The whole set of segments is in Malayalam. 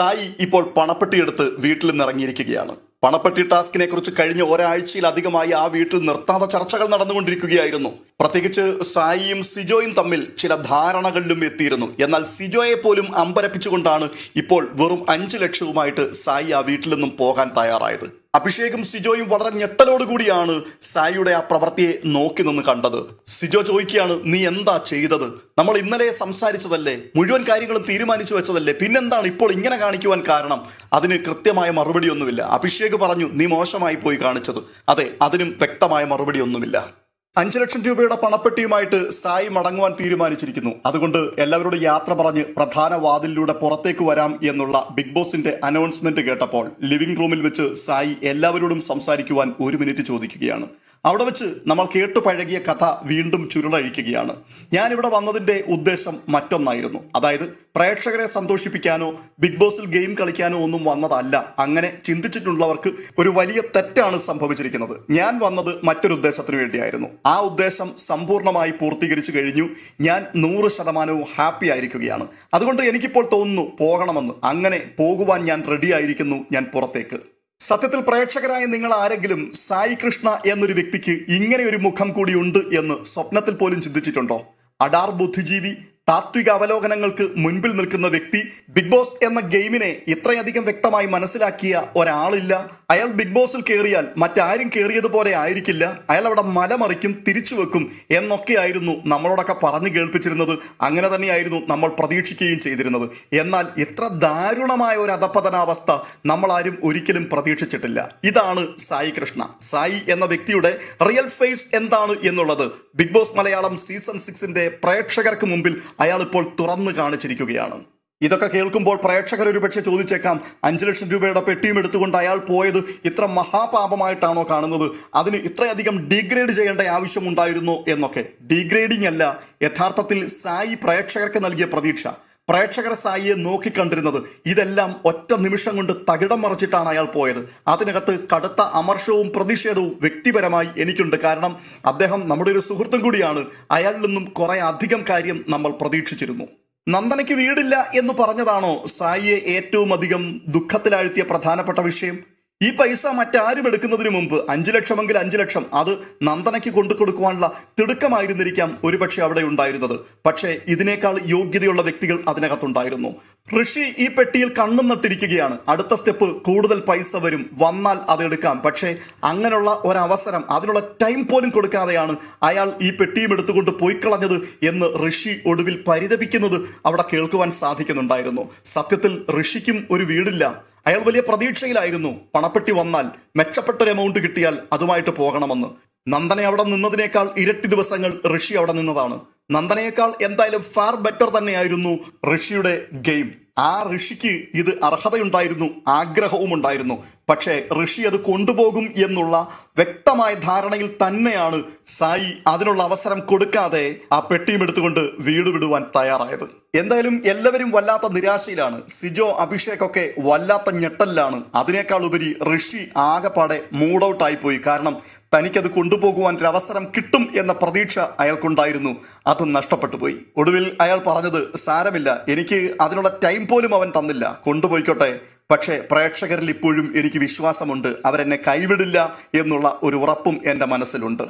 സായി ഇപ്പോൾ പണപ്പെട്ടി എടുത്ത് വീട്ടിൽ നിന്ന് ഇറങ്ങിയിരിക്കുകയാണ് പണപ്പെട്ടി ടാസ്കിനെ കുറിച്ച് കഴിഞ്ഞ ഒരാഴ്ചയിലധികമായി ആ വീട്ടിൽ നിർത്താതെ ചർച്ചകൾ നടന്നുകൊണ്ടിരിക്കുകയായിരുന്നു. പ്രത്യേകിച്ച് സായിയും സിജോയും തമ്മിൽ ചില ധാരണകളിലും എത്തിയിരുന്നു. എന്നാൽ സിജോയെ പോലും അമ്പരപ്പിച്ചുകൊണ്ടാണ് ഇപ്പോൾ വെറും അഞ്ചു ലക്ഷവുമായിട്ട് സായി ആ വീട്ടിൽ നിന്നും പോകാൻ തയ്യാറായത്. അഭിഷേകും സിജോയും വളരെ ഞെട്ടലോടുകൂടിയാണ് സായിയുടെ ആ പ്രവൃത്തിയെ നോക്കി നിന്ന് കണ്ടത്. സിജോ ചോദിക്കുകയാണ് നീ എന്താ ചെയ്തത്? നമ്മൾ ഇന്നലെ സംസാരിച്ചതല്ലേ? മുഴുവൻ കാര്യങ്ങളും തീരുമാനിച്ചു വെച്ചതല്ലേ? പിന്നെന്താണ് ഇപ്പോൾ ഇങ്ങനെ കാണിക്കുവാൻ കാരണം? അതിന് കൃത്യമായ മറുപടിയൊന്നുമില്ല. അഭിഷേക് പറഞ്ഞു നീ മോശമായി പോയി കാണിച്ചത്. അതെ അതിനും വ്യക്തമായ മറുപടിയൊന്നുമില്ല. അഞ്ചു ലക്ഷം രൂപയുടെ പണപ്പെട്ടിയുമായിട്ട് സായി മടങ്ങുവാൻ തീരുമാനിച്ചിരിക്കുന്നു. അതുകൊണ്ട് എല്ലാവരോടും യാത്ര പറഞ്ഞ് പ്രധാന വാതിലിലൂടെ പുറത്തേക്ക് വരാം എന്നുള്ള ബിഗ് ബോസിന്റെ അനൗൺസ്മെന്റ് കേട്ടപ്പോൾ ലിവിംഗ് റൂമിൽ വെച്ച് സായി എല്ലാവരോടും സംസാരിക്കുവാൻ ഒരു മിനിറ്റ് ചോദിക്കുകയാണ്. അവിടെ വെച്ച് നമ്മൾ കേട്ടു പഴകിയ കഥ വീണ്ടും ചുരുളഴിക്കുകയാണ്. ഞാനിവിടെ വന്നതിന്റെ ഉദ്ദേശം മറ്റൊന്നായിരുന്നു. അതായത് പ്രേക്ഷകരെ സന്തോഷിപ്പിക്കാനോ ബിഗ് ബോസിൽ ഗെയിം കളിക്കാനോ ഒന്നും വന്നതല്ല. അങ്ങനെ ചിന്തിച്ചിട്ടുള്ളവർക്ക് ഒരു വലിയ തെറ്റാണ് സംഭവിച്ചിരിക്കുന്നത്. ഞാൻ വന്നത് മറ്റൊരു ഉദ്ദേശത്തിന് വേണ്ടിയായിരുന്നു. ആ ഉദ്ദേശം സമ്പൂർണമായി പൂർത്തീകരിച്ചു കഴിഞ്ഞു. ഞാൻ നൂറ് ശതമാനവും ഹാപ്പി ആയിരിക്കുകയാണ്. അതുകൊണ്ട് എനിക്കിപ്പോൾ തോന്നുന്നു പോകണമെന്ന്. അങ്ങനെ പോകുവാൻ ഞാൻ റെഡി ആയിരിക്കുന്നു ഞാൻ പുറത്തേക്ക്. സത്യത്തിൽ പ്രേക്ഷകരായ നിങ്ങൾ ആരെങ്കിലും സായി കൃഷ്ണ എന്നൊരു വ്യക്തിക്ക് ഇങ്ങനെ ഒരു മുഖം കൂടി ഉണ്ട് എന്ന് സ്വപ്നത്തിൽ പോലും ചിന്തിച്ചിട്ടുണ്ടോ? അഡാർ ബുദ്ധിജീവി താത്വിക അവലോകനങ്ങൾക്ക് മുൻപിൽ നിൽക്കുന്ന വ്യക്തി ബിഗ് ബോസ് എന്ന ഗെയിമിനെ ഇത്രയധികം വ്യക്തമായി മനസ്സിലാക്കിയ ഒരാളില്ല. അയാൾ ബിഗ് ബോസിൽ കയറിയാൽ മറ്റാരും കയറിയതുപോലെ ആയിരിക്കില്ല. അയാൾ അവിടെ മലമറിക്കും തിരിച്ചു വെക്കും എന്നൊക്കെയായിരുന്നു നമ്മളോടൊക്കെ പറഞ്ഞു കേൾപ്പിച്ചിരുന്നത്. അങ്ങനെ തന്നെയായിരുന്നു നമ്മൾ പ്രതീക്ഷിക്കുകയും ചെയ്തിരുന്നത്. എന്നാൽ ഇത്ര ദാരുണമായ ഒരു അധപ്പതനാവസ്ഥ നമ്മൾ ആരും ഒരിക്കലും പ്രതീക്ഷിച്ചിട്ടില്ല. ഇതാണ് സായി കൃഷ്ണ. സായി എന്ന വ്യക്തിയുടെ റിയൽ ഫേസ് എന്താണ് എന്നുള്ളത് ബിഗ് ബോസ് മലയാളം സീസൺ സിക്സിന്റെ പ്രേക്ഷകർക്ക് മുമ്പിൽ അയാൾ ഇപ്പോൾ തുറന്നു കാണിച്ചിരിക്കുകയാണ്. ഇതൊക്കെ കേൾക്കുമ്പോൾ പ്രേക്ഷകർ ഒരുപക്ഷെ ചോദിച്ചേക്കാം അഞ്ചു ലക്ഷം രൂപയുടെ പെട്ടിയും എടുത്തുകൊണ്ട് അയാൾ പോയത് ഇത്ര മഹാപാപമായിട്ടാണോ കാണുന്നത്? അതിന് ഇത്രയധികം ഡീഗ്രേഡ് ചെയ്യേണ്ട ആവശ്യമുണ്ടായിരുന്നോ എന്നൊക്കെ. ഡീഗ്രേഡിംഗ് അല്ല യഥാർത്ഥത്തിൽ സായി പ്രേക്ഷകർക്ക് നൽകിയ പ്രതീക്ഷ. പ്രേക്ഷകർ സായിയെ നോക്കിക്കണ്ടിരുന്നത് ഇതെല്ലാം ഒറ്റ നിമിഷം കൊണ്ട് തകിടം മറിച്ചിട്ടാണ് അയാൾ പോയത്. അതിനകത്ത് കടുത്ത അമർഷവും പ്രതിഷേധവും വ്യക്തിപരമായി എനിക്കുണ്ട്. കാരണം അദ്ദേഹം നമ്മുടെ ഒരു സുഹൃത്തും കൂടിയാണ്. അയാളിൽ നിന്നും കുറെ അധികം കാര്യം നമ്മൾ പ്രതീക്ഷിച്ചിരുന്നു. നന്ദനയ്ക്ക് വീടില്ല എന്ന് പറഞ്ഞതാണോ സായിയെ ഏറ്റവും അധികം ദുഃഖത്തിലാഴ്ത്തിയ പ്രധാനപ്പെട്ട വിഷയം? ഈ പൈസ മറ്റാരും എടുക്കുന്നതിന് മുമ്പ് അഞ്ചു ലക്ഷമെങ്കിൽ അഞ്ചു ലക്ഷം അത് നന്ദനയ്ക്ക് കൊണ്ടു കൊടുക്കുവാനുള്ള തിടുക്കമായിരുന്നിരിക്കാം ഒരുപക്ഷെ അവിടെ ഉണ്ടായിരുന്നത്. പക്ഷേ ഇതിനേക്കാൾ യോഗ്യതയുള്ള വ്യക്തികൾ അതിനകത്തുണ്ടായിരുന്നു. ഋഷി ഈ പെട്ടിയിൽ കണ്ണും നട്ടിരിക്കുകയാണ്. അടുത്ത സ്റ്റെപ്പ് കൂടുതൽ പൈസ വരും. വന്നാൽ അതെടുക്കാം പക്ഷേ അങ്ങനെയുള്ള ഒരവസരം അതിനുള്ള ടൈം പോലും കൊടുക്കാതെയാണ് അയാൾ ഈ പെട്ടിയും എടുത്തുകൊണ്ട് പോയി കളഞ്ഞത് എന്ന് ഋഷി ഒടുവിൽ പരിതപിക്കുന്നത് അവിടെ കേൾക്കുവാൻ സാധിക്കുന്നുണ്ടായിരുന്നു. സത്യത്തിൽ ഋഷിക്കും ഒരു വീടില്ല. അയാൾ വലിയ പ്രതീക്ഷയിലായിരുന്നു. പണപ്പെട്ടി വന്നാൽ മെച്ചപ്പെട്ട ഒരു എമൗണ്ട് കിട്ടിയാൽ അതുമായിട്ട് പോകണമെന്ന്. നന്ദനെ അവിടെ നിന്നതിനേക്കാൾ ഇരട്ടി ദിവസങ്ങൾ ഋഷി അവിടെ നിന്നതാണ്. നന്ദനേക്കാൾ എന്തായാലും ഫാർ ബെറ്റർ തന്നെയായിരുന്നു ഋഷിയുടെ ഗെയിം ആ ഋഷിക്ക് ഇത് അർഹതയുണ്ടായിരുന്നു ആഗ്രഹവും ഉണ്ടായിരുന്നു പക്ഷേ ഋഷി അത് കൊണ്ടുപോകും എന്നുള്ള വ്യക്തമായ ധാരണയിൽ തന്നെയാണ് സായി അതിനുള്ള അവസരം കൊടുക്കാതെ ആ പെട്ടിയും എടുത്തുകൊണ്ട് വീട് വിടുവാൻ തയ്യാറായത്. എന്തായാലും എല്ലാവരും വല്ലാത്ത നിരാശയിലാണ്. സിജോ അഭിഷേക് ഒക്കെ വല്ലാത്ത ഞെട്ടലിലാണ്. അതിനേക്കാൾ ഉപരി ഋഷി ആകെപ്പാടെ മൂഡ് ഔട്ട് ആയിപ്പോയി. കാരണം തനിക്കത് കൊണ്ടുപോകുവാൻ ഒരു അവസരം കിട്ടും എന്ന പ്രതീക്ഷ അയാൾക്കുണ്ടായിരുന്നു. അത് നഷ്ടപ്പെട്ടു പോയി. ഒടുവിൽ അയാൾ പറഞ്ഞത് സാരമില്ല. എനിക്ക് അതിനുള്ള ടൈം പോലും അവൻ തന്നില്ല. കൊണ്ടുപോയിക്കോട്ടെ. പക്ഷേ പ്രേക്ഷകരിൽ ഇപ്പോഴും എനിക്ക് വിശ്വാസമുണ്ട്. അവരെന്നെ കൈവിടില്ല എന്നുള്ള ഒരു ഉറപ്പും എന്റെ മനസ്സിലുണ്ട്.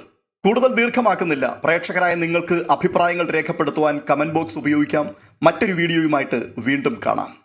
കൂടുതൽ ദീർഘമാക്കുന്നില്ല. പ്രേക്ഷകരായ നിങ്ങൾക്ക് അഭിപ്രായങ്ങൾ രേഖപ്പെടുത്തുവാൻ കമന്റ് ബോക്സ് ഉപയോഗിക്കാം. മറ്റൊരു വീഡിയോയുമായിട്ട് വീണ്ടും കാണാം.